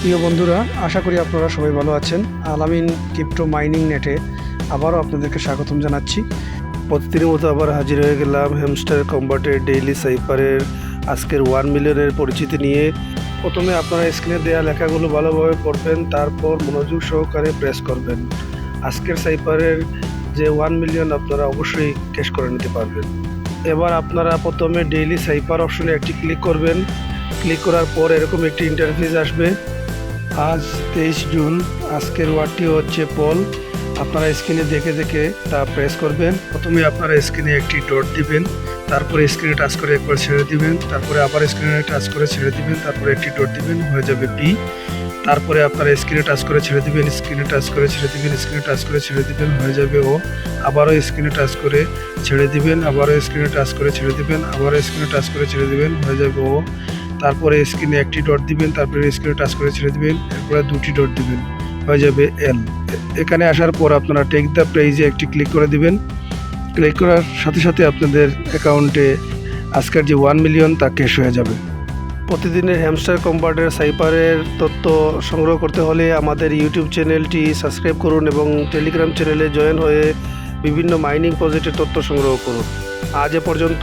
প্রিয় বন্ধুরা, আশা করি আপনারা সবাই ভালো আছেন। আলামিন ক্রিপ্টো মাইনিং নেটে আবারও আপনাদেরকে স্বাগতম জানাচ্ছি। প্রতিদিনের মতো আবার হাজির হয়ে গেলাম হ্যামস্টার কম্বাটের ডেইলি সাইপারের আজকের ওয়ান মিলিয়নের পরিচিতি নিয়ে। প্রথমে আপনারা স্ক্রিনে দেওয়া লেখাগুলো ভালোভাবে পড়বেন, তারপর মনোযোগ সহকারে প্রেস করবেন। আজকের সাইপারের যে ওয়ান মিলিয়ন আপনারা অবশ্যই ক্যাশ করে নিতে পারবেন। এবার আপনারা প্রথমে ডেইলি সাইপার অপশনে একটি ক্লিক করবেন। ক্লিক করার পর এরকম একটি ইন্টারফেস আসবে আজ তেইশ জুন আজকের ওয়ার্ডটি হচ্ছে পল আপনারা স্ক্রিনে দেখে দেখে তা প্রেস করবেন প্রথমে আপনারা স্ক্রিনে একটি ডট দিবেন তারপরে স্ক্রিনে টাচ করে একবার ছেড়ে দিবেন তারপরে আবার স্ক্রিনে টাচ করে ছেড়ে দিবেন তারপরে একটি ডট দিবেন হয়ে যাবে পি তারপরে আপনারা স্ক্রিনে টাচ করে ছেড়ে দিবেন স্ক্রিনে টাচ করে ছেড়ে দিবেন স্ক্রিনে টাচ করে ছেড়ে দিবেন হয়ে যাবে ও আবারও স্ক্রিনে টাচ করে ছেড়ে দিবেন আবারও স্ক্রিনে টাচ করে ছেড়ে দিবেন আবারও স্ক্রিনে টাচ করে ছেড়ে দিবেন হয়ে যাবে ও তারপরে স্ক্রিনে একটি ডট দিবেন, তারপরে স্ক্রিনে টাচ করে ছেড়ে দিবেন, এরপরে দুটি ডট দিবেন। হয়ে যাবে এল এখানে আসার পর আপনারা টেক দ্য প্রাইজে একটি ক্লিক করে দিবেন। ক্লিক করার সাথে সাথে আপনাদের অ্যাকাউন্টে আজকের যে ওয়ান মিলিয়ন তা ক্যাশ হয়ে যাবে। প্রতিদিনের হ্যামস্টার কম্পার্টের সাইপারের তথ্য সংগ্রহ করতে হলে আমাদের ইউটিউব চ্যানেলটি সাবস্ক্রাইব করুন এবং টেলিগ্রাম চ্যানেলে জয়েন হয়ে বিভিন্ন মাইনিং প্রজেক্টের তথ্য সংগ্রহ করুন। আজ এ পর্যন্ত